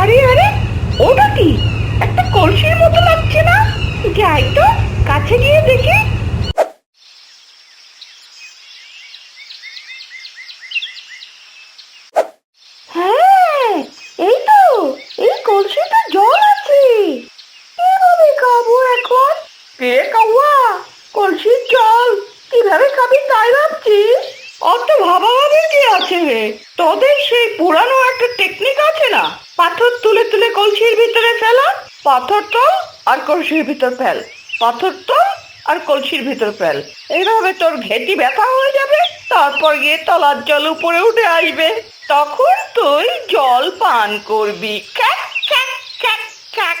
আরে আরে, ওটা কি? একটা কলসির মতো লাগছে না? যাই তো কাছে গিয়ে দেখি। হ্যাঁ কলসিতে জল আছে। কীভাবে এখন? কে কাউয়া? কলসির জল, কীভাবে খাবি তাই ভাবছিস অত ভাবা ভাবির কি আছে রে? তোদের সেই পুরানো একটা টেকনিক আছে না? পাথর তুলে তুলে কলসির ভিতরে ফেলা, পাথর তোল আর কলসির ভিতর ফেল। পাথর তোল আর কলসির ভিতর ফেল। এইভাবে তোর ঘেটি ব্যথা হয়ে যাবে, তারপর গিয়ে তলার জল উপরে উঠে আসবে। তখন তুই জল পান করবি। খ্যাক খ্যাক খ্যাক খ্যাক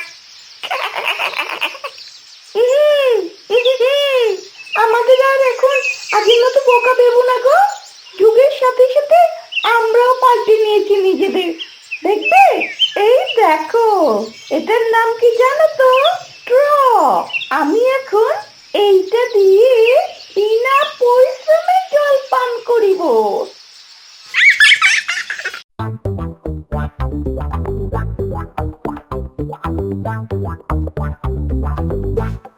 আমাদের আর এখন আগের মতো বোকা দেবো না গো। যুগের সাথে সাথে আমরাও পাল্টে নিয়েছি নিজেদের। দেখো, এটার নাম কি জানো তো ট্র আমি এখন এইটা দিয়ে বিনা পরিশ্রমে জল পান করিব Wow.